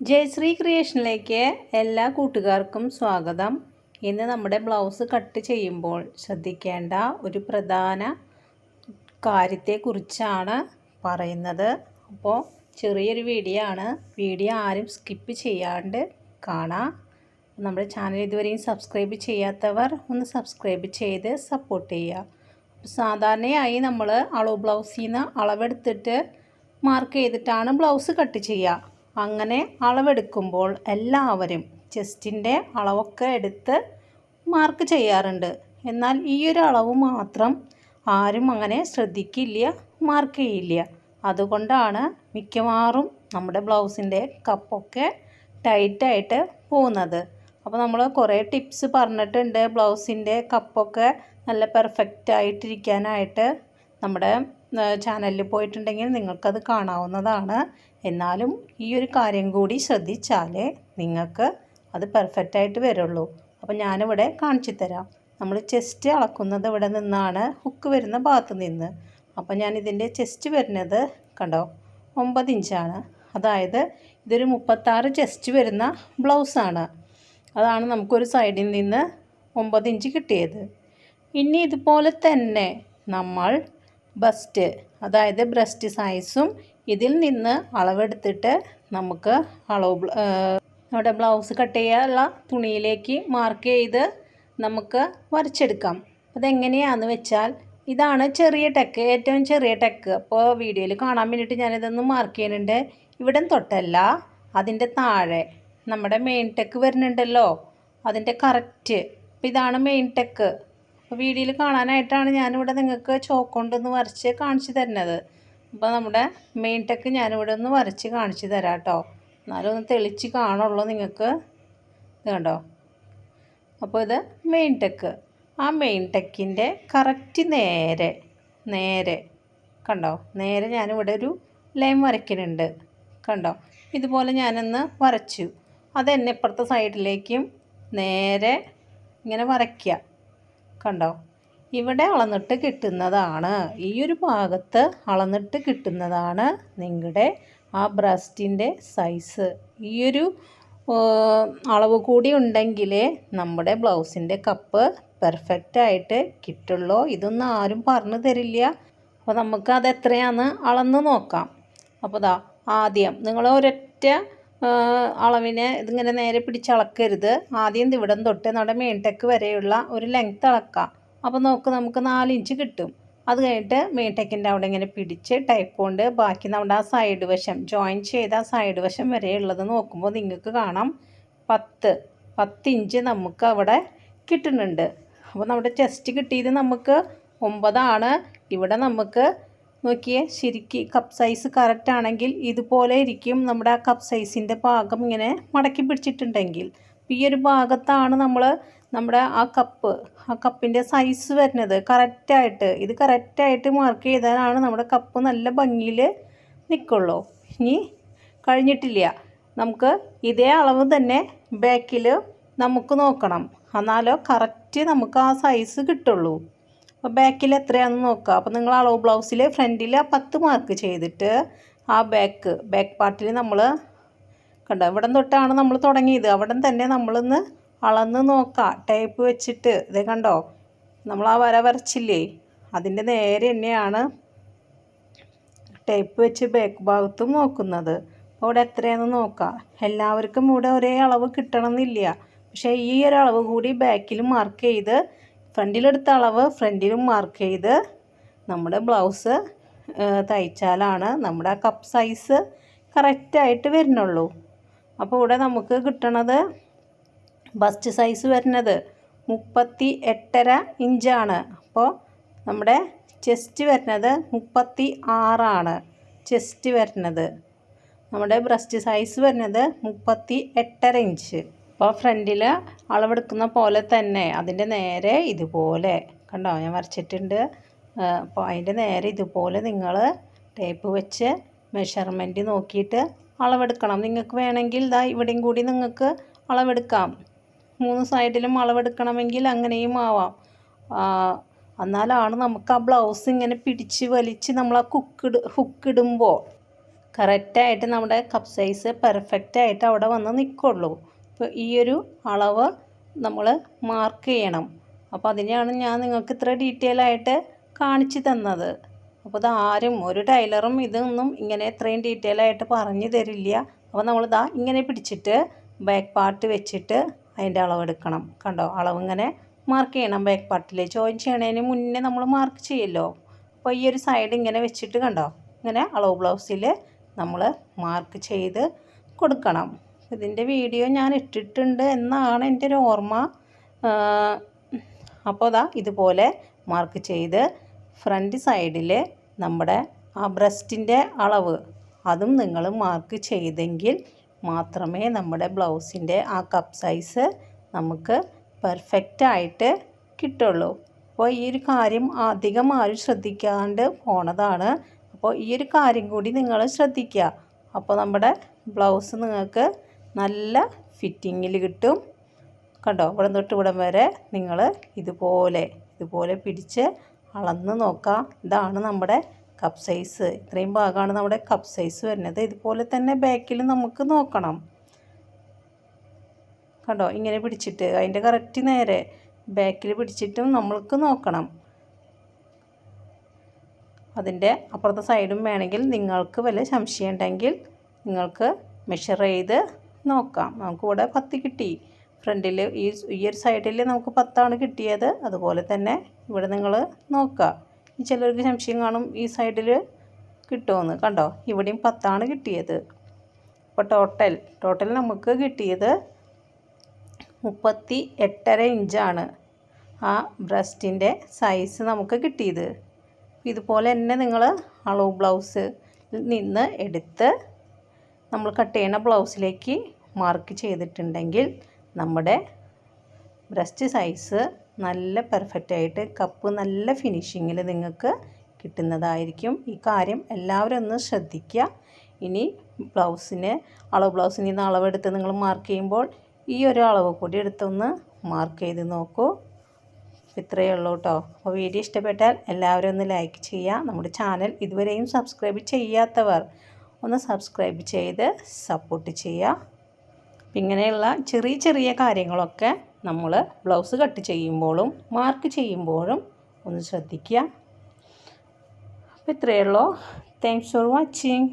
ജയശ്രീ ക്രിയേഷനിലേക്ക് എല്ലാ കൂട്ടുകാർക്കും സ്വാഗതം. ഇന്ന് നമ്മുടെ ബ്ലൗസ് കട്ട് ചെയ്യുമ്പോൾ ശ്രദ്ധിക്കേണ്ട ഒരു പ്രധാന കാര്യത്തെക്കുറിച്ചാണ് പറയുന്നത്. അപ്പോൾ ചെറിയൊരു വീഡിയോ ആണ്. വീഡിയോ ആരും സ്കിപ്പ് ചെയ്യാണ്ട് കാണാം. നമ്മുടെ ചാനൽ ഇതുവരെയും സബ്സ്ക്രൈബ് ചെയ്യാത്തവർ ഒന്ന് സബ്സ്ക്രൈബ് ചെയ്ത് സപ്പോർട്ട് ചെയ്യുക. സാധാരണയായി നമ്മൾ അളവ് ബ്ലൗസിൽ നിന്ന് അളവെടുത്തിട്ട് മാർക്ക് ചെയ്തിട്ടാണ് ബ്ലൗസ് കട്ട് ചെയ്യുക. അങ്ങനെ അളവെടുക്കുമ്പോൾ എല്ലാവരും ചെസ്റ്റിന്റെ അളവൊക്കെ എടുത്ത് മാർക്ക് ചെയ്യാറുണ്ട്. എന്നാൽ ഈ ഒരു അളവ് മാത്രം ആരും അങ്ങനെ ശ്രദ്ധിക്കില്ല മാർക്ക് ചെയ്യില്ല. അതുകൊണ്ടാണ് മിക്കവാറും നമ്മുടെ ബ്ലൗസിന്റെ കപ്പൊക്കെ ടൈറ്റായിട്ട് പോകുന്നത്. അപ്പോൾ നമ്മൾ കുറേ ടിപ്സ് പറഞ്ഞിട്ടുണ്ട് ബ്ലൗസിന്റെ കപ്പൊക്കെ നല്ല പെർഫെക്റ്റ് ആയിട്ടിരിക്കാനായിട്ട് നമ്മുടെ ചാനലിൽ പോയിട്ടുണ്ടെങ്കിൽ നിങ്ങൾക്കത് കാണാവുന്നതാണ്. എന്നാലും ഈ ഒരു കാര്യം കൂടി ശ്രദ്ധിച്ചാലേ നിങ്ങൾക്ക് അത് പെർഫെക്റ്റായിട്ട് വരുള്ളൂ. അപ്പോൾ ഞാനിവിടെ കാണിച്ചു തരാം. നമ്മൾ ചെസ്റ്റ് അളക്കുന്നത് ഇവിടെ നിന്നാണ് ഹുക്ക് വരുന്ന ഭാഗത്ത് നിന്ന്. അപ്പോൾ ഞാൻ ഇതിന്റെ ചെസ്റ്റ് വരുന്നത് കണ്ടോ? ഒമ്പത് ഇഞ്ചാണ് അതായത് ഇതൊരു മുപ്പത്താറ് ചെസ്റ്റ് വരുന്ന ബ്ലൗസാണ് അതാണ് നമുക്കൊരു സൈഡിൽ നിന്ന് ഒമ്പത് ഇഞ്ച് കിട്ടിയത്. ഇനി ഇതുപോലെ തന്നെ നമ്മൾ ബസ്റ്റ് അതായത് ബ്രസ്റ്റ് സൈസും ഇതിൽ നിന്ന് അളവെടുത്തിട്ട് നമുക്ക് അളവ് നമ്മുടെ ബ്ലൗസ് കട്ട് ചെയ്യാനുള്ള തുണിയിലേക്ക് മാർക്ക് ചെയ്ത് നമുക്ക് വരച്ചെടുക്കാം. അതെങ്ങനെയാണെന്ന് വെച്ചാൽ ഇതാണ് ചെറിയ ടെക്ക് ഏറ്റവും ചെറിയ ടെക്ക്. അപ്പോൾ വീഡിയോയിൽ കാണാൻ വേണ്ടിയിട്ട് ഞാനിതൊന്ന് മാർക്ക് ചെയ്യുന്നുണ്ട്. ഇവിടെ തൊട്ടല്ല അതിന്റെ താഴെ നമ്മുടെ മെയിൻ ടെക്ക് വരുന്നുണ്ടല്ലോ അതിന്റെ കറക്റ്റ് അപ്പോൾ ഇതാണ് മെയിൻ ടെക്ക് അപ്പോൾ വീഡിയോയിൽ കാണാനായിട്ടാണ് ഞാനിവിടെ നിങ്ങൾക്ക് ചോക്കൊണ്ടൊന്ന് വരച്ച് കാണിച്ചു തരുന്നത്. അപ്പോൾ നമ്മുടെ മെയിൻ ടെക്ക് ഞാനിവിടെ ഒന്ന് വരച്ച് കാണിച്ചു തരാം കേട്ടോ എന്നാലും ഒന്ന് തെളിച്ച് കാണുള്ളൂ നിങ്ങൾക്ക്. ഇത് കണ്ടോ? അപ്പോൾ ഇത് മെയിൻ ടെക്ക് ആ മെയിൻ ടെക്കിന്റെ കറക്റ്റ് നേരെ നേരെ. കണ്ടോ? നേരെ ഞാനിവിടെ ഒരു ലൈൻ വരയ്ക്കുന്നുണ്ട് കണ്ടോ? ഇതുപോലെ ഞാനൊന്ന് വരച്ചു. അതെന്നെ ഇപ്പുറത്തെ സൈഡിലേക്കും നേരെ ഇങ്ങനെ വരയ്ക്കുക കണ്ടോ? ഇവിടെ അളന്നിട്ട് കിട്ടുന്നതാണ്. ഈ ഒരു ഭാഗത്ത് അളന്നിട്ട് കിട്ടുന്നതാണ് നിങ്ങളുടെ ആ ബ്രസ്റ്റിന്റെ സൈസ്. ഈ ഒരു അളവ് കൂടി ഉണ്ടെങ്കിലേ നമ്മുടെ ബ്ലൗസിന്റെ കപ്പ് പെർഫെക്റ്റ് ആയിട്ട് കിട്ടുള്ളൂ. ഇതൊന്നും ആരും പറഞ്ഞു തരില്ല. അപ്പോൾ നമുക്ക് അത് എത്രയാണെന്ന് അളന്ന് നോക്കാം. അപ്പോൾ ദാ ആദ്യം നിങ്ങൾ ഒരൊറ്റ അളവിനെ ഇതിങ്ങനെ നേരെ പിടിച്ച് അളക്കരുത്. ആദ്യം ഇവിടം തൊട്ട് നമ്മുടെ മെയിൻ ടെക്ക് വരെയുള്ള ഒരു ലെങ്ത്ത് അളക്കാം. അപ്പോൾ നോക്ക് നമുക്ക് നാല് ഇഞ്ച് കിട്ടും. അത് കഴിഞ്ഞിട്ട് മെയിൻ ടെക്കിന്റെ അവിടെ ഇങ്ങനെ പിടിച്ച് ടൈപ്പ് കൊണ്ട് ബാക്കി നമ്മുടെ ആ സൈഡ് വശം ജോയിൻ ചെയ്ത സൈഡ് വശം വരെയുള്ളത് നോക്കുമ്പോൾ നിങ്ങൾക്ക് കാണാം. പത്ത് പത്ത് ഇഞ്ച് നമുക്ക് അവിടെ കിട്ടുന്നുണ്ട്. അപ്പോൾ നമ്മുടെ ചെസ്റ്റ് കിട്ടിയത് നമുക്ക് ഒമ്പതാണ്. ഇവിടെ നമുക്ക് നോക്കിയേ ശരിക്ക് കപ്പ് സൈസ് കറക്റ്റ് ആണെങ്കിൽ ഇതുപോലെ ഇരിക്കും. നമ്മുടെ ആ കപ്പ് സൈസിന്റെ ഭാഗം ഇങ്ങനെ മടക്കി പിടിച്ചിട്ടുണ്ടെങ്കിൽ. ഈ ഒരു ഭാഗത്താണ് നമ്മൾ നമ്മുടെ ആ കപ്പ് ആ കപ്പിന്റെ സൈസ് വരുന്നത്. കറക്റ്റായിട്ട് ഇത് കറക്റ്റായിട്ട് മാർക്ക് ചെയ്താലാണ് നമ്മുടെ കപ്പ് നല്ല ഭംഗിയിൽ നിൽക്കുള്ളൂ ഇനി കഴിഞ്ഞിട്ടില്ല. നമുക്ക് ഇതേ അളവ് തന്നെ ബാക്കിൽ നമുക്ക് നോക്കണം. എന്നാലോ കറക്റ്റ് നമുക്ക് ആ സൈസ് കിട്ടുള്ളൂ. അപ്പോൾ ബാക്കിൽ എത്രയാണെന്ന് നോക്കുക അപ്പോൾ നിങ്ങൾ അളവ് ബ്ലൗസിൽ ഫ്രണ്ടിൽ പത്ത് മാർക്ക് ചെയ്തിട്ട് ആ ബാക്ക് ബാക്ക് പാർട്ടിൽ നമ്മൾ കണ്ടോ? ഇവിടെ തൊട്ടാണ് നമ്മൾ തുടങ്ങിയത്. അവിടെ തന്നെ നമ്മളിന്ന് അളന്ന് നോക്കാം. ടേപ്പ് വെച്ചിട്ട്. ഇത് കണ്ടോ? നമ്മൾ ആ വര വരച്ചില്ലേ? അതിന്റെ നേരെ തന്നെയാണ് ടേപ്പ് വെച്ച് ബാക്ക് ഭാഗത്തും നോക്കുന്നത്. അപ്പോൾ അവിടെ എത്രയാണെന്ന് നോക്കാം. എല്ലാവർക്കും ഇവിടെ ഒരേ അളവ് കിട്ടണമെന്നില്ല പക്ഷേ ഈ ഒരു അളവ് കൂടി ബാക്കിൽ മാർക്ക് ചെയ്ത് ഫ്രണ്ടിലെടുത്ത അളവ് ഫ്രണ്ടിലും മാർക്ക് ചെയ്ത് നമ്മുടെ ബ്ലൗസ് തയ്ച്ചാലാണ് നമ്മുടെ കപ്പ് സൈസ് കറക്റ്റായിട്ട് വരുന്നുള്ളൂ. അപ്പോൾ ഇവിടെ നമുക്ക് കിട്ടണത് ബസ്റ്റ് സൈസ് വരുന്നത് മുപ്പത്തി എട്ടര ഇഞ്ചാണ് അപ്പോൾ നമ്മുടെ ചെസ്റ്റ് വരുന്നത് മുപ്പത്തി ആറാണ് ചെസ്റ്റ് വരുന്നത്. നമ്മുടെ ബ്രസ്റ്റ് സൈസ് വരുന്നത് മുപ്പത്തി എട്ടര ഇഞ്ച് അപ്പോൾ ഫ്രണ്ടിൽ അളവെടുക്കുന്ന പോലെ തന്നെ അതിന്റെ നേരെ ഇതുപോലെ. കണ്ടോ? ഞാൻ വരച്ചിട്ടുണ്ട്. അപ്പോൾ അതിന്റെ നേരെ ഇതുപോലെ നിങ്ങൾ ടേപ്പ് വെച്ച് മെഷർമെന്റ് നോക്കിയിട്ട് അളവെടുക്കണം. നിങ്ങൾക്ക് വേണമെങ്കിൽ ഇതാ ഇവിടെയും കൂടി നിങ്ങൾക്ക് അളവെടുക്കാം. മൂന്ന് സൈഡിലും അളവെടുക്കണമെങ്കിൽ അങ്ങനെയും ആവാം. എന്നാലാണ് നമുക്ക് ആ ബ്ലൗസ് ഇങ്ങനെ പിടിച്ച് വലിച്ച് നമ്മൾ ആ കുക്കിട് ഹുക്കിടുമ്പോൾ കറക്റ്റായിട്ട് നമ്മുടെ കപ്പ് സൈസ് പെർഫെക്റ്റായിട്ട് അവിടെ വന്ന് നിൽക്കുള്ളൂ അപ്പോൾ ഈ ഒരു അളവ് നമ്മൾ മാർക്ക് ചെയ്യണം. അപ്പോൾ അതിനെയാണ് ഞാൻ നിങ്ങൾക്ക് ഇത്ര ഡീറ്റെയിൽ ആയിട്ട് കാണിച്ചു തന്നത്. അപ്പോൾ ഇത് ആരും ഒരു ടൈലറും ഇതൊന്നും ഇങ്ങനെ ഇത്രയും ഡീറ്റെയിൽ ആയിട്ട് പറഞ്ഞു തരില്ല. അപ്പോൾ നമ്മൾ നമ്മളിതാ ഇങ്ങനെ പിടിച്ചിട്ട് ബാക്ക് പാർട്ട് വെച്ചിട്ട് അതിന്റെ അളവെടുക്കണം കണ്ടോ? അളവ് ഇങ്ങനെ മാർക്ക് ചെയ്യണം ബാക്ക് പാർട്ടിൽ ജോയിൻ ചെയ്യണതിന് മുന്നേ നമ്മൾ മാർക്ക് ചെയ്യല്ലോ. അപ്പോൾ ഈ ഒരു സൈഡ് ഇങ്ങനെ വെച്ചിട്ട് കണ്ടോ? ഇങ്ങനെ അളവ് ബ്ലൗസിൽ നമ്മൾ മാർക്ക് ചെയ്ത് കൊടുക്കണം. ഇതിന്റെ വീഡിയോ ഞാൻ ഇട്ടിട്ടുണ്ട് എന്നാണ് എന്റെ ഒരു ഓർമ്മ. അപ്പോൾ അതാ ഇതുപോലെ മാർക്ക് ചെയ്ത് ഫ്രണ്ട് സൈഡിൽ നമ്മുടെ ആ ബ്രസ്റ്റിന്റെ അളവ് അതും നിങ്ങൾ മാർക്ക് ചെയ്തെങ്കിൽ മാത്രമേ നമ്മുടെ ബ്ലൗസിന്റെ ആ കപ്പ് സൈസ് നമുക്ക് പെർഫെക്റ്റായിട്ട് കിട്ടുള്ളൂ. അപ്പോൾ ഈ ഒരു കാര്യം അധികം ആരും ശ്രദ്ധിക്കാണ്ട് പോണതാണ്. അപ്പോൾ ഈ ഒരു കാര്യം കൂടി നിങ്ങൾ ശ്രദ്ധിക്കുക. അപ്പോൾ നമ്മുടെ ബ്ലൗസ് നിങ്ങൾക്ക് നല്ല ഫിറ്റിങ്ങിൽ കിട്ടും. കണ്ടോ? ഇവിടെ തൊട്ട് ഇവിടം വരെ നിങ്ങൾ ഇതുപോലെ ഇതുപോലെ പിടിച്ച് അളന്ന് നോക്കാം. ഇതാണ് നമ്മുടെ കപ്പ് സൈസ് ഇത്രയും ഭാഗമാണ് നമ്മുടെ കപ്പ് സൈസ് വരുന്നത്. ഇതുപോലെ തന്നെ ബാക്കിൽ നമുക്ക് നോക്കണം. കണ്ടോ? ഇങ്ങനെ പിടിച്ചിട്ട് അതിന്റെ കറക്റ്റ് നേരെ ബാക്കിൽ പിടിച്ചിട്ടും നമ്മൾക്ക് നോക്കണം. അതിന്റെ അപ്പുറത്തെ സൈഡും വേണമെങ്കിൽ നിങ്ങൾക്ക് വല്ല സംശയം ഉണ്ടെങ്കിൽ നിങ്ങൾക്ക് മെഷർ ചെയ്ത് നോക്കാം. നമുക്കിവിടെ പത്ത് കിട്ടി. ഫ്രണ്ടിൽ ഈ ഈ ഒരു സൈഡിൽ നമുക്ക് പത്താണ് കിട്ടിയത്. അതുപോലെ തന്നെ ഇവിടെ നിങ്ങൾ നോക്കുക ചിലർക്ക് സംശയം കാണും ഈ സൈഡിൽ കിട്ടുമെന്ന് കണ്ടോ? ഇവിടെയും പത്താണ് കിട്ടിയത്. അപ്പോൾ ടോട്ടൽ ടോട്ടൽ നമുക്ക് കിട്ടിയത് മുപ്പത്തി എട്ടര ഇഞ്ചാണ്. ആ ബ്രസ്റ്റിന്റെ സൈസ് നമുക്ക് കിട്ടിയത്. ഇതുപോലെ തന്നെ നിങ്ങൾ അളവ് ബ്ലൗസ് നിന്ന് എടുത്ത് നമ്മൾ കട്ട് ചെയ്യുന്ന ബ്ലൗസിലേക്ക് മാർക്ക് ചെയ്തിട്ടുണ്ടെങ്കിൽ നമ്മുടെ ബ്രസ്റ്റ് സൈസ് നല്ല പെർഫെക്റ്റ് ആയിട്ട് കപ്പ് നല്ല ഫിനിഷിങ്ങിൽ നിങ്ങൾക്ക് കിട്ടുന്നതായിരിക്കും. ഈ കാര്യം എല്ലാവരും ഒന്ന് ശ്രദ്ധിക്കുക. ഇനി ബ്ലൗസിന് അളവ് ബ്ലൗസിന് നിന്ന് അളവെടുത്ത് നിങ്ങൾ മാർക്ക് ചെയ്യുമ്പോൾ ഈ ഒരു അളവ് കൂടി എടുത്തൊന്ന് മാർക്ക് ചെയ്ത് നോക്കൂ. ഇത്രയേ ഉള്ളൂ കേട്ടോ അപ്പോൾ വീഡിയോ ഇഷ്ടപ്പെട്ടാൽ എല്ലാവരും ഒന്ന് ലൈക്ക് ചെയ്യുക. നമ്മുടെ ചാനൽ ഇതുവരെയും സബ്സ്ക്രൈബ് ചെയ്യാത്തവർ ഒന്ന് സബ്സ്ക്രൈബ് ചെയ്ത് സപ്പോർട്ട് ചെയ്യുക. ഇങ്ങനെയുള്ള ചെറിയ ചെറിയ കാര്യങ്ങളൊക്കെ നമ്മൾ ബ്ലൗസ് കട്ട് ചെയ്യുമ്പോഴും മാർക്ക് ചെയ്യുമ്പോഴും ഒന്ന് ശ്രദ്ധിക്കുക. അപ്പോൾ ഇത്രയേ ഉള്ളൂ. Thanks for watching